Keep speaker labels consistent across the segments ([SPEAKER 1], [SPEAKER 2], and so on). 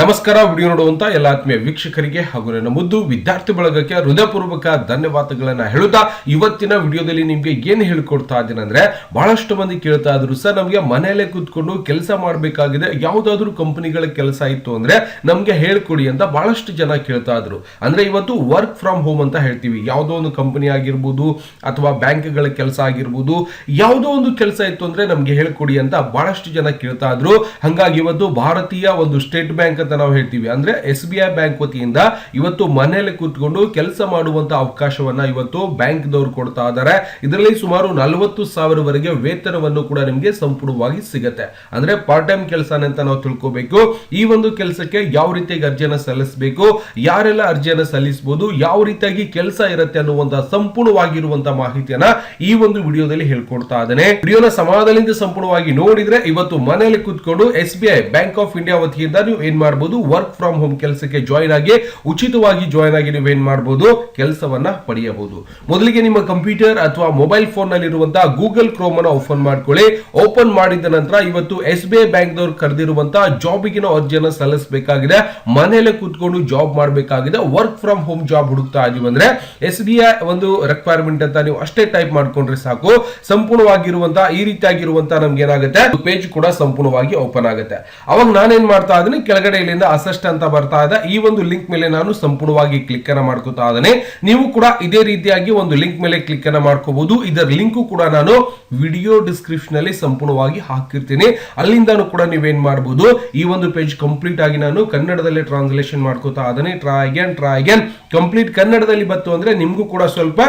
[SPEAKER 1] ನಮಸ್ಕಾರ, ವಿಡಿಯೋ ನೋಡುವಂತ ಎಲ್ಲ ಆತ್ಮೀಯ ವೀಕ್ಷಕರಿಗೆ ಹಾಗೂ ನನ್ನ ಮುದ್ದು ವಿದ್ಯಾರ್ಥಿ ಬಳಗಕ್ಕೆ ಹೃದಯಪೂರ್ವಕ ಧನ್ಯವಾದಗಳನ್ನ ಹೇಳುತ್ತಾ, ಇವತ್ತಿನ ವಿಡಿಯೋದಲ್ಲಿ ನಿಮ್ಗೆ ಏನ್ ಹೇಳ್ಕೊಡ್ತಾ ಇದ್ದೀನಿ ಅಂದ್ರೆ, ಬಹಳಷ್ಟು ಮಂದಿ ಕೇಳ್ತಾ ಇದ್ರು, ಸರ್, ನಮ್ಗೆ ಮನೆಯಲ್ಲೇ ಕೂತ್ಕೊಂಡು ಕೆಲಸ ಮಾಡಬೇಕಾಗಿದೆ, ಯಾವುದಾದ್ರೂ ಕಂಪನಿಗಳ ಕೆಲಸ ಇತ್ತು ಅಂದ್ರೆ ನಮ್ಗೆ ಹೇಳ್ಕೊಡಿ ಅಂತ ಬಹಳಷ್ಟು ಜನ ಕೇಳ್ತಾ ಇದ್ರು. ಅಂದ್ರೆ ಇವತ್ತು ವರ್ಕ್ ಫ್ರಮ್ ಹೋಮ್ ಅಂತ ಹೇಳ್ತೀವಿ. ಯಾವುದೋ ಒಂದು ಕಂಪನಿ ಆಗಿರ್ಬೋದು, ಅಥವಾ ಬ್ಯಾಂಕ್ಗಳ ಕೆಲಸ ಆಗಿರ್ಬೋದು, ಯಾವುದೋ ಒಂದು ಕೆಲಸ ಇತ್ತು ಅಂದ್ರೆ ನಮ್ಗೆ ಹೇಳ್ಕೊಡಿ ಅಂತ ಬಹಳಷ್ಟು ಜನ ಕೇಳ್ತಾ ಇದ್ರು. ಹಂಗಾಗಿ ಇವತ್ತು ಭಾರತೀಯ ಒಂದು ಸ್ಟೇಟ್ ಬ್ಯಾಂಕ್ ಅಂತ ನಾವು ಹೇಳ್ತೀವಿ. ಅಂದ್ರೆ ಎಸ್ ಬಿ ಐ ಬ್ಯಾಂಕ್ ವತಿಯಿಂದ ಇವತ್ತು ಮನೆಯಲ್ಲಿ ಕೂತ್ಕೊಂಡು ಕೆಲಸ ಮಾಡುವಂತ ಅವಕಾಶವನ್ನ ಇವತ್ತು ಬ್ಯಾಂಕ್ ದವರು ಕೊಡ್ತಾ ಇದ್ದಾರೆ ಇದರಲ್ಲಿ ಸುಮಾರು ನಲವತ್ತು ಸಾವಿರವರೆಗೆ ವೇತನವನ್ನು ಕೂಡ ನಿಮಗೆ ಸಂಪೂರ್ಣವಾಗಿ ಸಿಗುತ್ತೆ. ಅಂದ್ರೆ ಪಾರ್ಟ್ ಟೈಮ್ ಕೆಲಸ ಅಂತ ನಾವು ತಿಳ್ಕೋಬೇಕು. ಈ ಒಂದು ಕೆಲಸಕ್ಕೆ ಯಾವ ರೀತಿಯಾಗಿ ಅರ್ಜಿಯನ್ನು ಸಲ್ಲಿಸಬೇಕು, ಯಾರೆಲ್ಲ ಅರ್ಜಿಯನ್ನು ಸಲ್ಲಿಸಬಹುದು ಯಾವ ರೀತಿಯಾಗಿ ಕೆಲಸ ಇರುತ್ತೆ ಅನ್ನುವಂತ ಸಂಪೂರ್ಣವಾಗಿರುವಂತ ಮಾಹಿತಿಯನ್ನ ಈ ಒಂದು ವಿಡಿಯೋದಲ್ಲಿ ಹೇಳ್ಕೊಡ್ತಾ ಇದ್ದೇನೆ. ವಿಡಿಯೋನ ಸಮಾಧಾನದಿಂದ ಸಂಪೂರ್ಣವಾಗಿ ನೋಡಿದ್ರೆ ಇವತ್ತು ಮನೆಯಲ್ಲಿ ಕೂತ್ಕೊಂಡು S B I Bank of India ವತಿಯಿಂದ ನೀವು ಏನ್ ಮಾಡಬಹುದು ವರ್ಕ್ ಫ್ರಮ್ ಹೋಮ್ ಕೆಲಸಕ್ಕೆ ಜಾಯಿನ್ ಆಗಿ, ಉಚಿತವಾಗಿ ಜಾಯಿನ್ ಆಗಿ ನೀವು ಏನ್ ಮಾಡಬಹುದು ಕೆಲಸವನ್ನ ಪಡೆಯಬಹುದು. ಮೊದಲಿಗೆ ನಿಮ್ಮ ಕಂಪ್ಯೂಟರ್ ಅಥವಾ ಮೊಬೈಲ್ ಫೋನ್ನಲ್ಲಿ ಇರುವಂತಹ ಗೂಗಲ್ ಕ್ರೋಮ್ ಅನ್ನು ಓಪನ್ ಮಾಡ್ಕೊಳ್ಳಿ. ಓಪನ್ ಮಾಡಿದ ನಂತರ ಇವತ್ತು ಎಸ್ ಬಿ ಐ ಬ್ಯಾಂಕ್ ದವರು ಕರೆದಿರುವಂತಹ ಜಾಬ್ ನಾವು ಅರ್ಜಿಯನ್ನು ಸಲ್ಲಿಸಬೇಕಾಗಿದೆ. ಮನೆಯಲ್ಲೇ ಕೂತ್ಕೊಂಡು ಜಾಬ್ ಮಾಡಬೇಕಾಗಿದೆ. ವರ್ಕ್ ಫ್ರಮ್ ಹೋಮ್ ಜಾಬ್ ಹುಡುಕ್ತಾ ಇದೀವಿ ಅಂದ್ರೆ ಎಸ್ ಬಿ ಐ ಒಂದು ರಿಕ್ವೈರ್ಮೆಂಟ್ ಅಂತ ನೀವು ಅಷ್ಟೇ ಟೈಪ್ ಮಾಡ್ಕೊಂಡ್ರೆ ಸಾಕು. ಸಂಪೂರ್ಣವಾಗಿರುವಂತಹ ಈ ರೀತಿಯಾಗಿರುವಂತಹ ನಮ್ಗೆ ಏನಾಗುತ್ತೆ? ಪೇಜ್ ಕೂಡ ಸಂಪೂರ್ಣವಾಗಿ ಓಪನ್ ಆಗುತ್ತೆ. ಅವಾಗ ನಾನೇನ್ ಮಾಡ್ತಾ ಇದ್ದೀನಿ? ಕೆಳಗಡೆ ಇಲ್ಲಿಂದ ಅಸೆಸ್ಟ್ ಅಂತ ಬರ್ತಾ ಇದೆ. ಈ ಒಂದು ಲಿಂಕ್ ಮೇಲೆ ನಾನು ಸಂಪೂರ್ಣವಾಗಿ ಕ್ಲಿಕ್ ಅನ್ನ ಮಾಡ್ಕೋತಾ ಇದ್ದೇನೆ. ನೀವು ಕೂಡ ಇದೇ ರೀತಿಯಾಗಿ ಒಂದು ಲಿಂಕ್ ಮೇಲೆ ಕ್ಲಿಕ್ ಅನ್ನ ಮಾಡ್ಕೋಬಹುದು. ಇದರ ಲಿಂಕ್ ಕೂಡ ನಾನು ವಿಡಿಯೋ ಡಿಸ್ಕ್ರಿಪ್ಷನ್ ಅಲ್ಲಿ ಸಂಪೂರ್ಣವಾಗಿ ಹಾಕಿರ್ತೀನಿ. ಅಲ್ಲಿಂದಾನು ಕೂಡ ನೀವೇನ್ ಮಾಡಬಹುದು ಈ ಒಂದು ಪೇಜ್ ಕಂಪ್ಲೀಟ್ ಆಗಿ ನಾನು ಕನ್ನಡದಲ್ಲಿ ಟ್ರಾನ್ಸ್ಲೇಷನ್ ಮಾಡ್ಕೋತಾ ಇದ್ದೇನೆ. Try again try again complete ಕನ್ನಡದಲ್ಲಿ ಬಂತು ಅಂದ್ರೆ ನಿಮ್ಗೂ ಕೂಡ ಸ್ವಲ್ಪ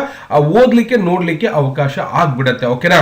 [SPEAKER 1] ಓದ್ಲಿಕ್ಕೆ, ನೋಡ್ಲಿಕ್ಕೆ ಅವಕಾಶ ಆಗ್ಬಿಡತ್ತೆ ಓಕೆನಾ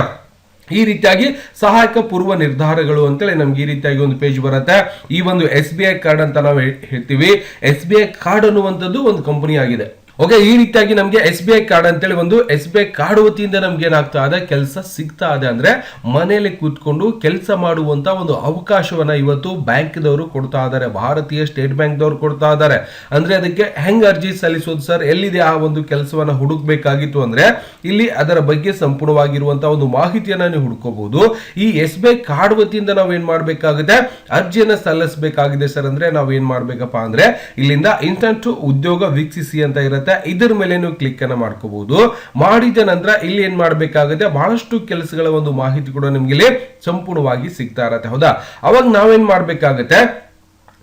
[SPEAKER 1] ಈ ರೀತಿಯಾಗಿ ಸಹಾಯಕ ಪೂರ್ವ ನಿರ್ಧಾರಗಳು ಅಂತೇಳಿ ನಮ್ಗೆ ಈ ರೀತಿಯಾಗಿ ಒಂದು ಪೇಜ್ ಬರುತ್ತೆ. ಈ ಒಂದು ಎಸ್ ಬಿ ಐ ಕಾರ್ಡ್ ಅಂತ ನಾವು ಹೇಳ್ತೀವಿ. ಎಸ್ ಬಿ ಐ ಕಾರ್ಡ್ ಅನ್ನುವಂಥದ್ದು ಒಂದು ಕಂಪನಿ ಆಗಿದೆ. ಓಕೆ, ಈ ರೀತಿಯಾಗಿ ನಮಗೆ ಎಸ್ ಬಿ ಐ ಕಾರ್ಡ್ ಅಂತೇಳಿ ಒಂದು ಎಸ್ ಬಿ ಐ ಕಾರ್ಡ್ ವತಿಯಿಂದ ನಮ್ಗೆ ಏನಾಗ್ತಾ ಇದೆ, ಕೆಲಸ ಸಿಗ್ತಾ ಇದೆ ಅಂದ್ರೆ ಮನೆಯಲ್ಲಿ ಕೂತ್ಕೊಂಡು ಕೆಲಸ ಮಾಡುವಂತ ಒಂದು ಅವಕಾಶವನ್ನ ಇವತ್ತು ಬ್ಯಾಂಕ್ ದವರು ಕೊಡ್ತಾ ಇದ್ದಾರೆ, ಭಾರತೀಯ ಸ್ಟೇಟ್ ಬ್ಯಾಂಕ್ ದವರು ಕೊಡ್ತಾ ಇದ್ದಾರೆ. ಅಂದ್ರೆ ಅದಕ್ಕೆ ಹೆಂಗ್ ಅರ್ಜಿ ಸಲ್ಲಿಸೋದು ಸರ್? ಎಲ್ಲಿದೆ ಆ ಒಂದು ಕೆಲಸವನ್ನ ಹುಡುಕ್ಬೇಕಾಗಿತ್ತು ಅಂದ್ರೆ ಇಲ್ಲಿ ಅದರ ಬಗ್ಗೆ ಸಂಪೂರ್ಣವಾಗಿರುವಂತಹ ಒಂದು ಮಾಹಿತಿಯನ್ನ ನೀವು ಹುಡ್ಕೋಬಹುದು. ಈ ಎಸ್ ಬಿ ಐ ಕಾರ್ಡ್ ವತಿಯಿಂದ ನಾವು ಏನ್ ಮಾಡ್ಬೇಕಾಗುತ್ತೆ? ಅರ್ಜಿಯನ್ನ ಸಲ್ಲಿಸಬೇಕಾಗಿದೆ ಸರ್ ಅಂದ್ರೆ ನಾವ್ ಏನ್ ಮಾಡ್ಬೇಕಪ್ಪ ಅಂದ್ರೆ ಇಲ್ಲಿಂದ ಇನ್ಸ್ಟಂಟ್ ಉದ್ಯೋಗ ವೀಕ್ಷಿಸಿ ಅಂತ ಇರುತ್ತೆ. ಇದರ ಮೇಲೆ ಕ್ಲಿಕ್ ಅನ್ನ ಮಾಡ್ಕೋಬಹುದು ಮಾಡಿದ ನಂತರ ಇಲ್ಲಿ ಏನ್ ಮಾಡಬೇಕಾಗುತ್ತೆ? ಬಹಳಷ್ಟು ಕೆಲಸಗಳ ಒಂದು ಮಾಹಿತಿ ಕೂಡ ನಿಮ್ಗೆ ಇಲ್ಲಿ ಸಂಪೂರ್ಣವಾಗಿ ಸಿಗ್ತಾ ಇರತ್ತೆ. ಹೌದಾ? ಅವಾಗ ನಾವೇನ್ ಮಾಡ್ಬೇಕಾಗತ್ತೆ?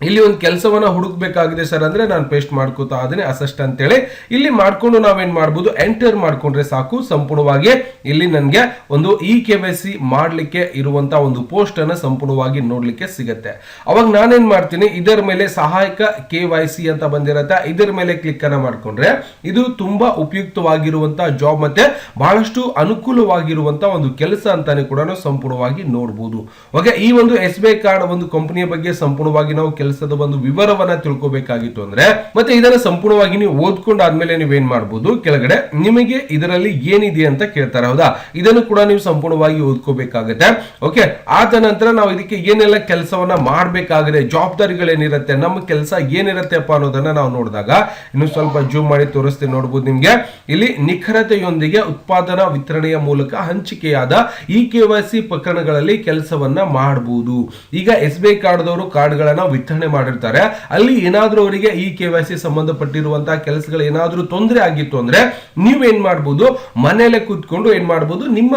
[SPEAKER 1] ಇಲ್ಲಿ ಒಂದು ಕೆಲಸವನ್ನ ಹುಡುಕ್ಬೇಕಾಗಿದೆ ಸರ್ ಅಂದ್ರೆ ನಾನು ಪೇಸ್ಟ್ ಮಾಡ್ಕೋತಾ ಅದನ್ನೇ ಅಸೆಸ್ಟ್ ಅಂತೇಳಿ. ಇಲ್ಲಿ ಮಾಡ್ಕೊಂಡು ನಾವೇನ್ ಮಾಡ್ಬೋದು ಎಂಟರ್ ಮಾಡ್ಕೊಂಡ್ರೆ ಸಾಕು, ಸಂಪೂರ್ಣವಾಗಿ ಇಲ್ಲಿ ನನಗೆ ಒಂದು ಇ ಕೆ ವೈ ಸಿ ಮಾಡ್ಲಿಕ್ಕೆ ಇರುವಂತ ಒಂದು ಪೋಸ್ಟ್ ಅನ್ನ ಸಂಪೂರ್ಣವಾಗಿ ನೋಡ್ಲಿಕ್ಕೆ ಸಿಗತ್ತೆ. ಅವಾಗ ನಾನೇನ್ ಮಾಡ್ತೀನಿ, ಇದರ ಮೇಲೆ ಸಹಾಯಕ ಕೆ ವೈ ಸಿ ಅಂತ ಬಂದಿರತ್ತೆ, ಇದರ ಮೇಲೆ ಕ್ಲಿಕ್ ಅನ್ನ ಮಾಡ್ಕೊಂಡ್ರೆ ಇದು ತುಂಬಾ ಉಪಯುಕ್ತವಾಗಿರುವಂತಹ ಜಾಬ್ ಮತ್ತೆ ಬಹಳಷ್ಟು ಅನುಕೂಲವಾಗಿರುವಂತ ಒಂದು ಕೆಲಸ ಅಂತಾನೆ ಕೂಡ ಸಂಪೂರ್ಣವಾಗಿ ನೋಡಬಹುದು ಓಕೆ ಈ ಒಂದು ಎಸ್ ಬಿ ಐ ಕಾರ್ಡ್ ಒಂದು ಕಂಪನಿಯ ಬಗ್ಗೆ ಸಂಪೂರ್ಣವಾಗಿ ನಾವು ಕೆಲಸದ ಒಂದು ವಿವರವನ್ನ ತಿಳ್ಕೊಬೇಕಾಗಿತ್ತು ಅಂದ್ರೆ, ಮತ್ತೆ ಇದನ್ನ ಸಂಪೂರ್ಣವಾಗಿ ನೀವು ಓದ್ಕೊಂಡು ಆದ್ಮೇಲೆ ನೀವೇನ್ ಮಾಡಬಹುದು ಕೆಳಗಡೆ ನಿಮಗೆ ಇದರಲ್ಲಿ ಏನಿದೆ ಅಂತ ಕೇಳ್ತಾರೆ, ಹೌದಾ? ಇದನ್ನು ಕೂಡ ನೀವು ಸಂಪೂರ್ಣವಾಗಿ ಓದ್ಕೋಬೇಕಾಗತ್ತೆ. ಓಕೆ ಆದ ನಂತರ ನಾವು ಇದಕ್ಕೆ ಏನೆಲ್ಲ ಕೆಲಸವನ್ನ ಮಾಡಬೇಕಾಗಿದೆ, ಜವಾಬ್ದಾರಿಗಳೇನಿರುತ್ತೆ, ನಮ್ಮ ಕೆಲಸ ಏನಿರತ್ತೆಪ್ಪ ಅನ್ನೋದನ್ನ ನಾವು ನೋಡಿದಾಗ, ಇನ್ನು ಸ್ವಲ್ಪ ಜೂಮ್ ಮಾಡಿ ತೋರಿಸ್ತೀನಿ ನೋಡಬಹುದು ನಿಮ್ಗೆ. ಇಲ್ಲಿ ನಿಖರತೆಯೊಂದಿಗೆ ಉತ್ಪಾದನಾ ವಿತರಣೆಯ ಮೂಲಕ ಹಂಚಿಕೆಯಾದ ಇ ಕೆ ವೈ ಸಿ ಪ್ರಕರಣಗಳಲ್ಲಿ ಕೆಲಸವನ್ನ ಮಾಡಬಹುದು ಈಗ ಎಸ್ ಬಿ ಐ ಕಾರ್ಡ್ದವರು ಕಾರ್ಡ್ಗಳನ್ನ ವಿತರಣೆ ಮಾಡಿರ್ತಾರೆ. ಅಲ್ಲಿ ಏನಾದರೂ ಅವರಿಗೆ ಈ ಕೆ ವೈ ಸಿ ಸಂಬಂಧಪಟ್ಟಿರುವಂತಹ ಕೆಲಸಗಳು ಏನಾದರೂ ತೊಂದರೆ ಆಗಿತ್ತು ಅಂದ್ರೆ ನೀವೇನ್ ಮಾಡ್ಬೋದು? ಮನೆಯಲ್ಲೇ ಕೂತ್ಕೊಂಡು ಏನ್ ಮಾಡ್ಬೋದು? ನಿಮ್ಮ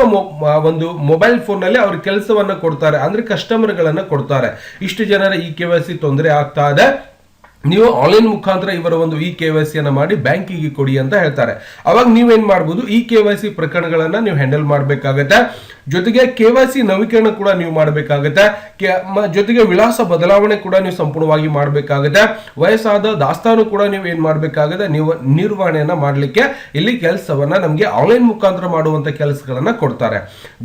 [SPEAKER 1] ಒಂದು ಮೊಬೈಲ್ ಫೋನ್ನಲ್ಲಿ ಅವ್ರ ಕೆಲಸವನ್ನ ಕೊಡ್ತಾರೆ. ಅಂದ್ರೆ ಕಸ್ಟಮರ್ ಗಳನ್ನ ಕೊಡ್ತಾರೆ. ಇಷ್ಟು ಜನರ ಈ ಕೆ ವೈ ಸಿ ತೊಂದರೆ ಆಗ್ತಾ ಇದೆ. ನೀವು ಆನ್ಲೈನ್ ಮುಖಾಂತರ ಇವರ ಒಂದು ಇ ಕೆ ವೈ ಸಿಯನ್ನು ಮಾಡಿ ಬ್ಯಾಂಕಿಗೆ ಕೊಡಿ ಅಂತ ಹೇಳ್ತಾರೆ. ಅವಾಗ ನೀವೇನ್ ಮಾಡ್ಬೋದು? ಇ ಕೆ ವೈ ಸಿ ಪ್ರಕರಣಗಳನ್ನ ನೀವು ಹ್ಯಾಂಡಲ್ ಮಾಡಬೇಕಾಗತ್ತೆ. ಜೊತೆಗೆ ಕೆ ವೈ ಸಿ ನವೀಕರಣ ಕೂಡ ನೀವು ಮಾಡಬೇಕಾಗತ್ತೆ. ಜೊತೆಗೆ ವಿಳಾಸ ಬದಲಾವಣೆ ಕೂಡ ನೀವು ಸಂಪೂರ್ಣವಾಗಿ ಮಾಡಬೇಕಾಗುತ್ತೆ. ವಯಸ್ಸಾದ ದಾಸ್ತಾನು ಕೂಡ ನೀವು ಏನ್ ಮಾಡಬೇಕಾಗುತ್ತೆ? ನೀವು ನಿರ್ವಹಣೆಯನ್ನ ಮಾಡಲಿಕ್ಕೆ ಇಲ್ಲಿ ಕೆಲಸವನ್ನ ನಮಗೆ ಆನ್ಲೈನ್ ಮುಖಾಂತರ ಮಾಡುವಂತ ಕೆಲಸಗಳನ್ನ ಕೊಡ್ತಾರೆ.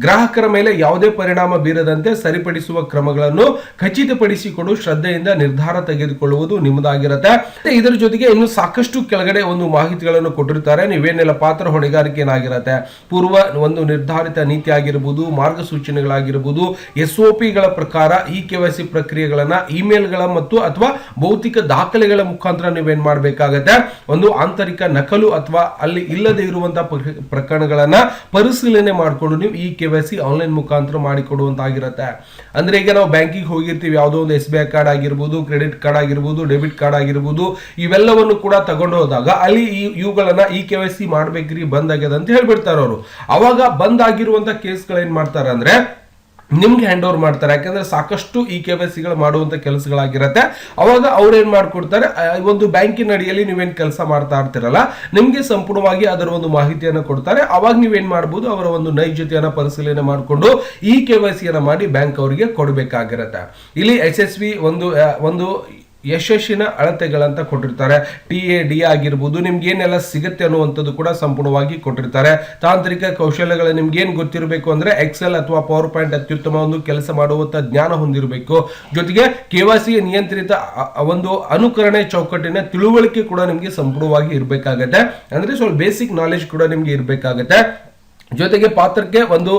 [SPEAKER 1] ಗ್ರಾಹಕರ ಮೇಲೆ ಯಾವುದೇ ಪರಿಣಾಮ ಬೀರದಂತೆ ಸರಿಪಡಿಸುವ ಕ್ರಮಗಳನ್ನು ಖಚಿತಪಡಿಸಿಕೊಂಡು ಶ್ರದ್ಧೆಯಿಂದ ನಿರ್ಧಾರ ತೆಗೆದುಕೊಳ್ಳುವುದು ನಿಮ್ಮದಾಗಿರುತ್ತೆ. ಇದರ ಜೊತೆಗೆ ಇನ್ನು ಸಾಕಷ್ಟು ಕೆಳಗಡೆ ಒಂದು ಮಾಹಿತಿಗಳನ್ನು ಕೊಟ್ಟಿರ್ತಾರೆ. ನೀವೇನೆಲ್ಲ ಪಾತ್ರ ಹೊಣೆಗಾರಿಕೆ ಏನಾಗಿರುತ್ತೆ ಪೂರ್ವ ಒಂದು ನಿರ್ಧಾರಿತ ನೀತಿ ಆಗಿರ್ಬೋದು ಮಾರ್ಗಸೂಚನೆಗಳಾಗಿರ್ಬೋದು ಎಸ್ ಒ ಪಿಗಳ ಪ್ರಕಾರ ಈ ಕೆ ವೈ ಸಿ ಪ್ರಕ್ರಿಯೆಗಳನ್ನು ಇಮೇಲ್ಗಳ ಮತ್ತು ಅಥವಾ ಭೌತಿಕ ದಾಖಲೆಗಳ ಮುಖಾಂತರ ನೀವೇನು ಮಾಡಬೇಕಾಗತ್ತೆ? ಒಂದು ಆಂತರಿಕ ನಕಲು ಅಥವಾ ಅಲ್ಲಿ ಇಲ್ಲದೆ ಇರುವಂತಹ ಪ್ರಕರಣಗಳನ್ನು ಪರಿಶೀಲನೆ ಮಾಡಿಕೊಂಡು ನೀವು ಈ ಕೆ ವೈ ಸಿ ಆನ್ಲೈನ್ ಮುಖಾಂತರ ಮಾಡಿಕೊಡುವಂತಾಗಿರುತ್ತೆ. ಅಂದ್ರೆ ಈಗ ನಾವು ಬ್ಯಾಂಕಿಗೆ ಹೋಗಿರ್ತೀವಿ, ಯಾವುದೋ ಒಂದು ಎಸ್ ಬಿ ಐ ಕಾರ್ಡ್ ಆಗಿರ್ಬೋದು, ಕ್ರೆಡಿಟ್ ಕಾರ್ಡ್ ಆಗಿರ್ಬೋದು, ಡೆಬಿಟ್ ಕಾರ್ಡ್ ಆಗಿರ್ಬೋದು, ಇವೆಲ್ಲವನ್ನು ಕೂಡ ತಗೊಂಡು ಹೋದಾಗ ಅಲ್ಲಿ ಇವುಗಳನ್ನ ಈ ಕೆ ವೈ ಸಿ ಮಾಡ್ಬೇಕ್ರಿ, ಬಂದ್ ಆಗ್ಯದ ಅಂತ ಹೇಳ್ಬಿಡ್ತಾರೆ ಅವರು ಅವಾಗ ಬಂದ್ ಆಗಿರುವಂತ ಕೇಸ್ಗಳು ಏನ್ ಮಾಡ್ತಾರೆ ಅಂದ್ರೆ ನಿಮ್ಗೆ ಹ್ಯಾಂಡ್ ಓವರ್ ಮಾಡ್ತಾರೆ. ಯಾಕಂದ್ರೆ ಸಾಕಷ್ಟು ಇ ಕೆ ವೈ ಸಿಗಳು ಮಾಡುವಂತ ಕೆಲಸಗಳಾಗಿರತ್ತೆ. ಅವಾಗ ಅವ್ರು ಏನ್ ಮಾಡ್ಕೊಡ್ತಾರೆ? ಒಂದು ಬ್ಯಾಂಕಿನ ಅಡಿಯಲ್ಲಿ ನೀವೇನ್ ಕೆಲಸ ಮಾಡ್ತಾ ಇರ್ತೀರಲ್ಲ, ನಿಮ್ಗೆ ಸಂಪೂರ್ಣವಾಗಿ ಅದರ ಒಂದು ಮಾಹಿತಿಯನ್ನು ಕೊಡ್ತಾರೆ. ಅವಾಗ ನೀವೇನ್ ಮಾಡ್ಬೋದು? ಅವರ ಒಂದು ನೈಜತೆಯನ್ನು ಪರಿಶೀಲನೆ ಮಾಡಿಕೊಂಡು ಇ ಕೆ ವೈ ಸಿಯನ್ನು ಮಾಡಿ ಬ್ಯಾಂಕ್ ಅವರಿಗೆ ಕೊಡಬೇಕಾಗಿರುತ್ತೆ. ಇಲ್ಲಿ ಎಸ್ ಎಸ್ ವಿ ಒಂದು ಒಂದು ಯಶಸ್ಸಿನ ಅಳತೆಗಳಂತ ಕೊಟ್ಟಿರ್ತಾರೆ. ಟಿ ಎ ಡಿ ಆಗಿರ್ಬೋದು ನಿಮ್ಗೆ ಏನೆಲ್ಲ ಸಿಗುತ್ತೆ ಅನ್ನುವಂಥದ್ದು ಕೂಡ ಸಂಪೂರ್ಣವಾಗಿ ಕೊಟ್ಟಿರ್ತಾರೆ. ತಾಂತ್ರಿಕ ಕೌಶಲ್ಯಗಳು ನಿಮ್ಗೆ ಏನು ಗೊತ್ತಿರಬೇಕು ಅಂದ್ರೆ ಎಕ್ಸೆಲ್ ಅಥವಾ ಪವರ್ ಪಾಯಿಂಟ್ ಅತ್ಯುತ್ತಮ ಒಂದು ಕೆಲಸ ಮಾಡುವಂಥ ಜ್ಞಾನ ಹೊಂದಿರಬೇಕು. ಜೊತೆಗೆ ಕೆವಾಸಿ ನಿಯಂತ್ರಿತ ಒಂದು ಅನುಕರಣೆ ಚೌಕಟ್ಟಿನ ತಿಳುವಳಿಕೆ ಕೂಡ ನಿಮಗೆ ಸಂಪೂರ್ಣವಾಗಿ ಇರಬೇಕಾಗತ್ತೆ. ಅಂದ್ರೆ ಸ್ವಲ್ಪ ಬೇಸಿಕ್ ನಾಲೆಜ್ ಕೂಡ ನಿಮಗೆ ಇರಬೇಕಾಗತ್ತೆ. ಜೊತೆಗೆ ಪಾತ್ರಕ್ಕೆ ಒಂದು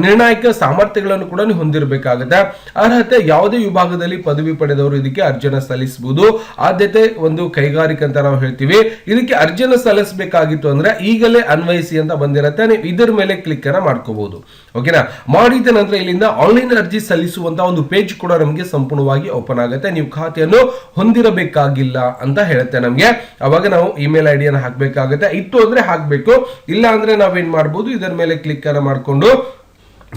[SPEAKER 1] ನಿರ್ಣಾಯಕ ಸಾಮರ್ಥ್ಯಗಳನ್ನು ಕೂಡ ನೀವು ಹೊಂದಿರಬೇಕಾಗುತ್ತೆ. ಅರ್ಹತೆ ಯಾವುದೇ ವಿಭಾಗದಲ್ಲಿ ಪದವಿ ಪಡೆದವರು ಇದಕ್ಕೆ ಅರ್ಜಿಯನ್ನು ಸಲ್ಲಿಸಬಹುದು ಆದ್ಯತೆ ಒಂದು ಕೈಗಾರಿಕೆ ಅಂತ ನಾವು ಹೇಳ್ತೀವಿ. ಇದಕ್ಕೆ ಅರ್ಜಿಯನ್ನು ಸಲ್ಲಿಸಬೇಕಾಗಿತ್ತು ಅಂದ್ರೆ ಈಗಲೇ ಅನ್ವಯಿಸಿ ಅಂತ ಬಂದಿರತ್ತೆ. ನೀವು ಇದರ ಮೇಲೆ ಕ್ಲಿಕ್ ಅನ್ನ ಮಾಡ್ಕೋಬಹುದು ಓಕೆನಾ? ಮಾಡಿದ ನಂತರ ಇಲ್ಲಿಂದ ಆನ್ಲೈನ್ ಅರ್ಜಿ ಸಲ್ಲಿಸುವಂತ ಒಂದು ಪೇಜ್ ಕೂಡ ನಮಗೆ ಸಂಪೂರ್ಣವಾಗಿ ಓಪನ್ ಆಗುತ್ತೆ. ನೀವು ಖಾತೆಯನ್ನು ಹೊಂದಿರಬೇಕಾಗಿಲ್ಲ ಅಂತ ಹೇಳುತ್ತೆ ನಮಗೆ. ಅವಾಗ ನಾವು ಇಮೇಲ್ ಐಡಿಯನ್ನು ಡಿಯನ್ನು ಹಾಕಬೇಕಾಗುತ್ತೆ. ಇತ್ತು ಅಂದ್ರೆ ಹಾಕಬೇಕು. ಇಲ್ಲ ಅಂದ್ರೆ ನಾವೇನ್ ಮಾಡ್ಬೋದು? ಇದರ ಮೇಲೆ ಕ್ಲಿಕ್ ಅನ್ನು ಮಾಡ್ಕೊಂಡು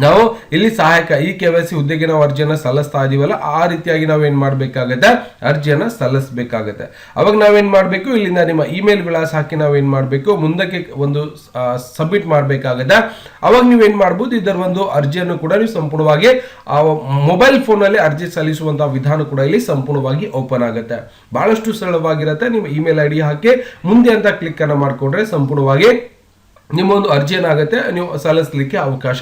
[SPEAKER 1] ನಾವು ಇಲ್ಲಿ ಸಹಾಯಕ ಈ ಕೆ ವೈ ಸಿ ಹುದ್ದೆಗೆ ನಾವು ಅರ್ಜಿಯನ್ನ ಸಲ್ಲಿಸ್ತಾ ಇದೀವಲ್ಲ, ಆ ರೀತಿಯಾಗಿ ನಾವೇನ್ ಮಾಡ್ಬೇಕಾಗತ್ತೆ? ಅರ್ಜಿಯನ್ನು ಸಲ್ಲಿಸಬೇಕಾಗತ್ತೆ. ಅವಾಗ ನಾವೇನ್ ಮಾಡಬೇಕು? ಇಲ್ಲಿಂದ ನಿಮ್ಮ ಇಮೇಲ್ ವಿಳಾಸ ಹಾಕಿ ನಾವೇನ್ ಮಾಡಬೇಕು? ಮುಂದಕ್ಕೆ ಒಂದು ಸಬ್ಮಿಟ್ ಮಾಡ್ಬೇಕಾಗತ್ತೆ? ಅವಾಗ ನೀವೇನ್ ಮಾಡ್ಬೋದು? ಇದರ ಒಂದು ಅರ್ಜಿಯನ್ನು ಕೂಡ ನೀವು ಸಂಪೂರ್ಣವಾಗಿ, ಆ ಮೊಬೈಲ್ ಫೋನ್ ಅಲ್ಲಿ ಅರ್ಜಿ ಸಲ್ಲಿಸುವಂತಹ ವಿಧಾನ ಕೂಡ ಇಲ್ಲಿ ಸಂಪೂರ್ಣವಾಗಿ ಓಪನ್ ಆಗುತ್ತೆ. ಬಹಳಷ್ಟು ಸರಳವಾಗಿರುತ್ತೆ. ನಿಮ್ಮ ಇಮೇಲ್ ಐ ಡಿ ಹಾಕಿ ಮುಂದೆ ಅಂತ ಕ್ಲಿಕ್ ಅನ್ನು ಮಾಡ್ಕೊಂಡ್ರೆ ಸಂಪೂರ್ಣವಾಗಿ ನಿಮ್ಮ ಒಂದು ಅರ್ಜಿ ಏನಾಗುತ್ತೆ ನೀವು ಸಲ್ಲಿಸಲಿಕ್ಕೆ ಅವಕಾಶ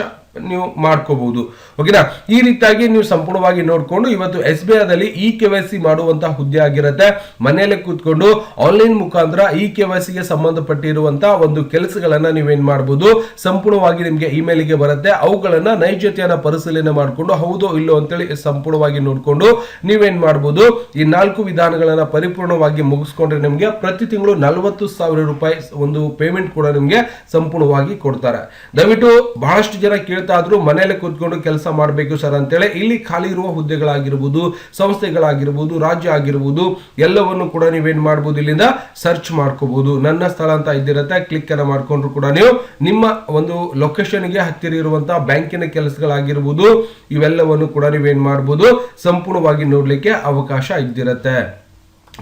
[SPEAKER 1] ನೀವು ಮಾಡ್ಕೋಬಹುದು. ಓಕೆನಾ ಈ ರೀತಿಯಾಗಿ ನೀವು ಸಂಪೂರ್ಣವಾಗಿ ನೋಡಿಕೊಂಡು ಇವತ್ತು ಎಸ್ ಬಿ ಐದಲ್ಲಿ ಇ ಕೆ ವೈ ಸಿ ಮಾಡುವಂತಹ ಹುದ್ದೆ ಆಗಿರುತ್ತೆ. ಮನೆಯಲ್ಲೇ ಕೂತ್ಕೊಂಡು ಆನ್ಲೈನ್ ಮುಖಾಂತರ ಇ ಕೆ ವೈ ಸಿಗೆ ಸಂಬಂಧಪಟ್ಟಿರುವಂತಹ ಒಂದು ಕೆಲಸಗಳನ್ನ ನೀವೇನ್ ಮಾಡಬಹುದು ಸಂಪೂರ್ಣವಾಗಿ ನಿಮಗೆ ಇಮೇಲ್ಗೆ ಬರುತ್ತೆ. ಅವುಗಳನ್ನ ನೈಜತೆಯನ್ನ ಪರಿಶೀಲನೆ ಮಾಡಿಕೊಂಡು ಹೌದೋ ಇಲ್ಲೋ ಅಂತೇಳಿ ಸಂಪೂರ್ಣವಾಗಿ ನೋಡಿಕೊಂಡು ನೀವೇನ್ ಮಾಡಬಹುದು ಈ ನಾಲ್ಕು ವಿಧಾನಗಳನ್ನ ಪರಿಪೂರ್ಣವಾಗಿ ಮುಗಿಸ್ಕೊಂಡ್ರೆ ನಿಮಗೆ ಪ್ರತಿ ತಿಂಗಳು ನಲವತ್ತು ಸಾವಿರ ರೂಪಾಯಿ ಒಂದು ಪೇಮೆಂಟ್ ಕೂಡ ನಿಮಗೆ ಸಂಪೂರ್ಣವಾಗಿ ಕೊಡ್ತಾರೆ. ದಯವಿಟ್ಟು ಬಹಳಷ್ಟು ಜನ ಕೇಳ್ತಾ ಇದ್ರು ಮನೇಲೆ ಕೂತ್ಕೊಂಡು ಕೆಲಸ ಮಾಡಬೇಕು ಸರ್ ಅಂತೇಳಿ ಇಲ್ಲಿ ಖಾಲಿ ಇರುವ ಹುದ್ದೆಗಳಾಗಿರ್ಬೋದು, ಸಂಸ್ಥೆಗಳಾಗಿರ್ಬೋದು, ರಾಜ್ಯ ಆಗಿರ್ಬೋದು, ಎಲ್ಲವನ್ನು ಕೂಡ ನೀವೇನ್ ಮಾಡ್ಬೋದು ಇಲ್ಲಿಂದ ಸರ್ಚ್ ಮಾಡ್ಕೋಬಹುದು ನನ್ನ ಸ್ಥಳ ಅಂತ ಇದ್ದಿರತ್ತೆ ಕ್ಲಿಕ್ ಅನ್ನ ಮಾಡ್ಕೊಂಡ್ರು ಕೂಡ ನೀವು. ನಿಮ್ಮ ಒಂದು ಲೊಕೇಶನ್ಗೆ ಹತ್ತಿರ ಇರುವಂತಹ ಬ್ಯಾಂಕಿನ ಕೆಲಸಗಳಾಗಿರ್ಬೋದು, ಇವೆಲ್ಲವನ್ನು ಕೂಡ ನೀವೇನ್ ಮಾಡ್ಬೋದು, ಸಂಪೂರ್ಣವಾಗಿ ನೋಡ್ಲಿಕ್ಕೆ ಅವಕಾಶ ಇದ್ದಿರತ್ತೆ.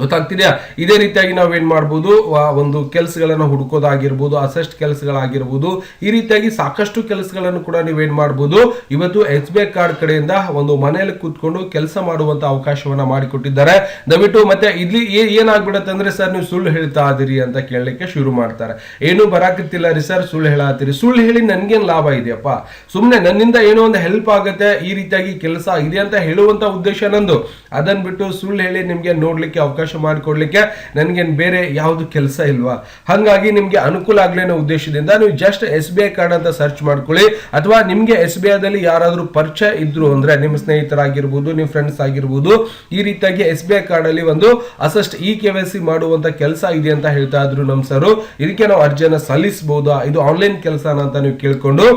[SPEAKER 1] ಗೊತ್ತಾಗ್ತಿದೆಯಾ? ಇದೇ ರೀತಿಯಾಗಿ ನಾವೇನು ಮಾಡ್ಬೋದು? ಆ ಒಂದು ಕೆಲಸಗಳನ್ನು ಹುಡುಕೋದಾಗಿರ್ಬೋದು ಅಸೆಸ್ಟ್ ಕೆಲಸಗಳಾಗಿರ್ಬೋದು, ಈ ರೀತಿಯಾಗಿ ಸಾಕಷ್ಟು ಕೆಲಸಗಳನ್ನು ಕೂಡ ನೀವೇನು ಮಾಡ್ಬೋದು? ಇವತ್ತು ಎಸ್ ಬಿ ಕಾರ್ಡ್ ಕಡೆಯಿಂದ ಒಂದು ಮನೆಯಲ್ಲಿ ಕೂತ್ಕೊಂಡು ಕೆಲಸ ಮಾಡುವಂತ ಅವಕಾಶವನ್ನ ಮಾಡಿಕೊಟ್ಟಿದ್ದಾರೆ. ದಯವಿಟ್ಟು ಮತ್ತೆ ಇಲ್ಲಿ ಏನಾಗ್ಬಿಡತ್ತೆ ಅಂದ್ರೆ ಸರ್ ನೀವು ಸುಳ್ಳು ಹೇಳ್ತಾ ಇದ್ದೀರಿ ಅಂತ ಕೇಳಲಿಕ್ಕೆ ಶುರು ಮಾಡ್ತಾರೆ. ಏನು ಬರಾಕತ್ತಿಲ್ಲ ರೀ ಸರ್, ಸುಳ್ಳು ಹೇಳತ್ತೀರಿ ಸುಳ್ಳು ಹೇಳಿ ನನಗೇನು ಲಾಭ ಇದೆಯಪ್ಪ? ಸುಮ್ಮನೆ ನನ್ನಿಂದ ಏನೋ ಒಂದು ಹೆಲ್ಪ್ ಆಗುತ್ತೆ, ಈ ರೀತಿಯಾಗಿ ಕೆಲಸ ಇದೆ ಅಂತ ಹೇಳುವಂತ ಉದ್ದೇಶ ನಂದು. ಅದನ್ನು ಬಿಟ್ಟು ಸುಳ್ಳು ಹೇಳಿ ನಿಮಗೆ ನೋಡ್ಲಿಕ್ಕೆ ಅವಕಾಶ ಮಾಡಿಕೊಡ್ಲಿಕ್ಕೆ ನನಗೇನು ಬೇರೆ ಯಾವುದು ಕೆಲಸ ಇಲ್ವಾ? ಹಾಗಾಗಿ ನಿಮಗೆ ಅನುಕೂಲ ಆಗಲಿ ಉದ್ದೇಶದಿಂದ ನೀವು just S B I card ಅಂತ ಸರ್ಚ್ ಮಾಡ್ಕೊಳ್ಳಿ. ಅಥವಾ ನಿಮಗೆ ಎಸ್ ಬಿ ಐದಲ್ಲಿ ಯಾರಾದರೂ ಪರಿಚಯ ಇದ್ರು ಅಂದ್ರೆ ನಿಮ್ಮ ಸ್ನೇಹಿತರಾಗಿರ್ಬೋದು ನಿಮ್ಮ ಫ್ರೆಂಡ್ಸ್ ಆಗಿರ್ಬೋದು, ಈ ರೀತಿಯಾಗಿ ಎಸ್ ಬಿ ಐ ಕಾರ್ಡಲ್ಲಿ ಒಂದು ಅಸಸ್ಟ್ ಇ ಕೆ ವೈ ಸಿ ಮಾಡುವಂಥ ಕೆಲಸ ಇದೆ ಅಂತ ಹೇಳ್ತಾ ಇದ್ರು ನಮ್ ಸರ್ ಇದಕ್ಕೆ ನಾವು ಅರ್ಜಿಯನ್ನು ಸಲ್ಲಿಸಬಹುದಾ ಇದು ಆನ್ಲೈನ್ ಕೆಲಸನ ಅಂತ ನೀವು ಕೇಳ್ಕೊಂಡು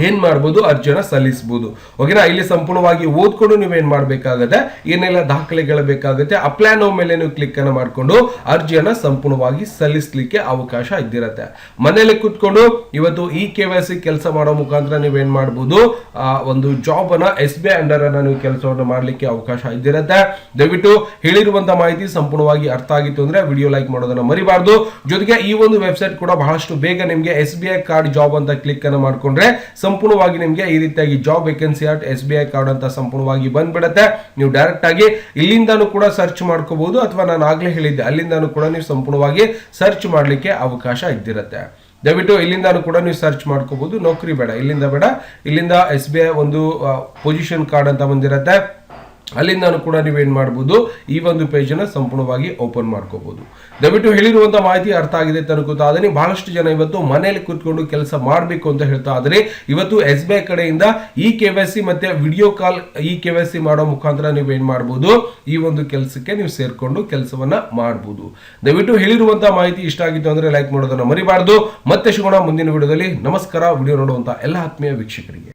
[SPEAKER 1] ಏನ್ ಮಾಡ್ಬೋದು? ಅರ್ಜಿಯನ್ನ ಸಲ್ಲಿಸಬಹುದು ಓಕೆನಾ? ಇಲ್ಲಿ ಸಂಪೂರ್ಣವಾಗಿ ಓದ್ಕೊಂಡು ನೀವೇನ್ ಮಾಡ್ಬೇಕಾಗತ್ತೆ? ಏನೆಲ್ಲ ದಾಖಲೆಗಳು ಬೇಕಾಗುತ್ತೆ? ಅಪ್ಲೈ ನೋ ಮೇಲೆ ನೀವು ಕ್ಲಿಕ್ ಅನ್ನ ಮಾಡ್ಕೊಂಡು ಅರ್ಜಿಯನ್ನ ಸಂಪೂರ್ಣವಾಗಿ ಸಲ್ಲಿಸಲಿಕ್ಕೆ ಅವಕಾಶ ಇದ್ದಿರತ್ತೆ. ಮನೆಯಲ್ಲಿ ಕುತ್ಕೊಂಡು ಇವತ್ತು ಇ ಕೆ ವೈ ಸಿ ಕೆಲಸ ಮಾಡೋ ಮುಖಾಂತರ ನೀವೇನ್ ಮಾಡ್ಬೋದು? ಆ, ಒಂದು ಜಾಬ್ ಅನ್ನ ಎಸ್ ಬಿ ಐ ಅಂಡರ್ ಅನ್ನ ನೀವು ಕೆಲಸವನ್ನು ಮಾಡಲಿಕ್ಕೆ ಅವಕಾಶ ಇದ್ದಿರತ್ತೆ. ದಯವಿಟ್ಟು ಹೇಳಿರುವಂತ ಮಾಹಿತಿ ಸಂಪೂರ್ಣವಾಗಿ ಅರ್ಥ ಆಗಿತ್ತು ಅಂದ್ರೆ ವಿಡಿಯೋ ಲೈಕ್ ಮಾಡೋದನ್ನ ಮರಿಬಾರ್ದು. ಜೊತೆಗೆ ಈ ಒಂದು ವೆಬ್ಸೈಟ್ ಕೂಡ ಬಹಳಷ್ಟು ಬೇಗ ನಿಮ್ಗೆ S B I card job ಅಂತ ಕ್ಲಿಕ್ ಅನ್ನ ಮಾಡ್ಕೊಂಡ್ರೆ ಸಂಪೂರ್ಣವಾಗಿ ನಿಮಗೆ ಈ ರೀತಿಯಾಗಿ job vacancy at S B I card ಅಂತ ಸಂಪೂರ್ಣವಾಗಿ ಬಂದ್ಬಿಡುತ್ತೆ. ನೀವು ಡೈರೆಕ್ಟ್ ಆಗಿ ಇಲ್ಲಿಂದಾನು ಕೂಡ ಸರ್ಚ್ ಮಾಡ್ಕೋಬಹುದು ಅಥವಾ ನಾನು ಆಗ್ಲೇ ಹೇಳಿದ್ದೆ, ಅಲ್ಲಿಂದಾನು ಕೂಡ ನೀವು ಸಂಪೂರ್ಣವಾಗಿ ಸರ್ಚ್ ಮಾಡಲಿಕ್ಕೆ ಅವಕಾಶ ಇದ್ದಿರುತ್ತೆ. ದಯವಿಟ್ಟು ಇಲ್ಲಿಂದಾನು ಕೂಡ ನೀವು ಸರ್ಚ್ ಮಾಡ್ಕೋಬಹುದು. ನೌಕರಿ ಬೇಡ, ಇಲ್ಲಿಂದ ಬೇಡ. ಇಲ್ಲಿಂದ ಎಸ್ ಬಿ ಐ ಒಂದು ಪೊಸಿಷನ್ ಕಾರ್ಡ್ ಅಂತ ಬಂದಿರತ್ತೆ. ಅಲ್ಲಿಂದ ಕೂಡ ನೀವೇನು ಮಾಡ್ಬೋದು, ಈ ಒಂದು ಪೇಜನ್ನು ಸಂಪೂರ್ಣವಾಗಿ ಓಪನ್ ಮಾಡ್ಕೋಬಹುದು ದಯವಿಟ್ಟು ಹೇಳಿರುವಂಥ ಮಾಹಿತಿ ಅರ್ಥ ಆಗಿದೆ ಅಂತ ಅನ್ಕೋತಾ ಅದನ್ನೇ ಬಹಳಷ್ಟು ಜನ ಇವತ್ತು ಮನೆಯಲ್ಲಿ ಕೂತ್ಕೊಂಡು ಕೆಲಸ ಮಾಡಬೇಕು ಅಂತ ಹೇಳ್ತಾ ಆದರೆ ಇವತ್ತು ಎಸ್ ಬಿ ಐ ಕಡೆಯಿಂದ ಈ ಕೆ ವೈ ಸಿ ಮತ್ತೆ video call e K Y C ಮಾಡೋ ಮುಖಾಂತರ ನೀವು ಏನ್ ಮಾಡ್ಬೋದು, ಈ ಒಂದು ಕೆಲಸಕ್ಕೆ ನೀವು ಸೇರ್ಕೊಂಡು ಕೆಲಸವನ್ನ ಮಾಡಬಹುದು ದಯವಿಟ್ಟು ಹೇಳಿರುವಂಥ ಮಾಹಿತಿ ಇಷ್ಟ ಆಗಿತ್ತು ಅಂದರೆ ಲೈಕ್ ಮಾಡೋದನ್ನ ಮರಿಬಾರ್ದು. ಮತ್ತೆ ಸಿಗೋಣ ಮುಂದಿನ ವಿಡಿಯೋದಲ್ಲಿ. ನಮಸ್ಕಾರ. ವಿಡಿಯೋ ನೋಡುವಂಥ ಎಲ್ಲ ಆತ್ಮೀಯ ವೀಕ್ಷಕರಿಗೆ.